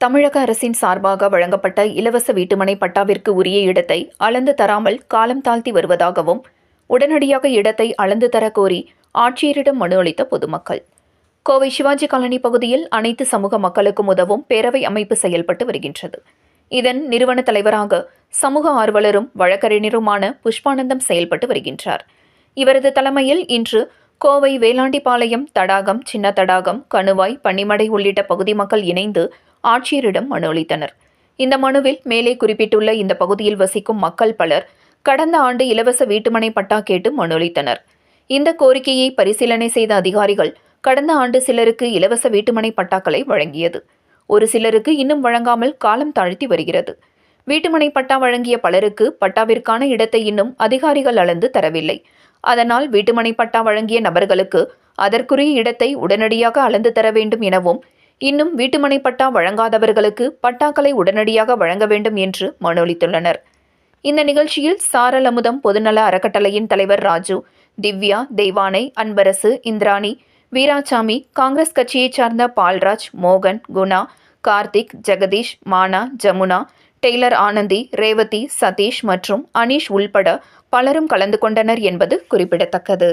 தமிழக அரசின் சார்பாக வழங்கப்பட்ட இலவச வீட்டுமனை பட்டாவிற்கு உரிய இடத்தை அளந்து தராமல் காலம் தாழ்த்தி வருவதாகவும் உடனடியாக இடத்தை அளந்து தர கோரி ஆட்சியரிடம் மனு அளித்த பொதுமக்கள். கோவை சிவாஜி காலனி பகுதியில் அனைத்து சமூக மக்களுக்கும் உதவும் பேரவை அமைப்பு செயல்பட்டு வருகின்றது. இதன் நிறுவன தலைவராக சமூக ஆர்வலரும் வழக்கறிஞருமான புஷ்பானந்தம் செயல்பட்டு வருகின்றார். இவரது தலைமையில் இன்று கோவை வேலாண்டிபாளையம் தடாகம் சின்ன தடாகம் கணுவாய் பன்னிமடை உள்ளிட்ட பகுதி மக்கள் இணைந்து ஆட்சியரிடம் மனு அளித்தனர். இந்த மனுவில் மேலே குறிப்பிட்டுள்ள இந்த பகுதியில் வசிக்கும் மக்கள் பலர் கடந்த ஆண்டு இலவச வீட்டுமனை பட்டா கேட்டு மனு அளித்தனர். இந்த கோரிக்கையை பரிசீலனை செய்த அதிகாரிகள் கடந்த ஆண்டு சிலருக்கு இலவச வீட்டுமனை பட்டாக்களை வழங்கியது. ஒரு சிலருக்கு இன்னும் வழங்காமல் காலம் தாழ்த்தி வருகிறது. வீட்டுமனை பட்டா வழங்கிய பலருக்கு பட்டாவிற்கான இடத்தை இன்னும் அதிகாரிகள் அளந்து தரவில்லை. அதனால் வீட்டுமனை பட்டா வழங்கிய நபர்களுக்கு அதற்குரிய இடத்தை உடனடியாக அளந்து தர வேண்டும் எனவும் இன்னும் வீட்டுமனை பட்டா வழங்காதவர்களுக்கு பட்டாக்களை உடனடியாக வழங்க வேண்டும் என்று மனு அளித்துள்ளனர். இந்த நிகழ்ச்சியில் சாரல் அமுதம் பொதுநல அறக்கட்டளையின் தலைவர் ராஜு திவ்யா தெய்வானை அன்பரசு இந்திராணி வீராசாமி காங்கிரஸ் கட்சியைச் சார்ந்த பால்ராஜ் மோகன் குணா கார்த்திக் ஜெகதீஷ் மானா ஜமுனா டெய்லர் ஆனந்தி ரேவதி சதீஷ் மற்றும் அனீஷ் உள்பட பலரும் கலந்து கொண்டனர் என்பது குறிப்பிடத்தக்கது.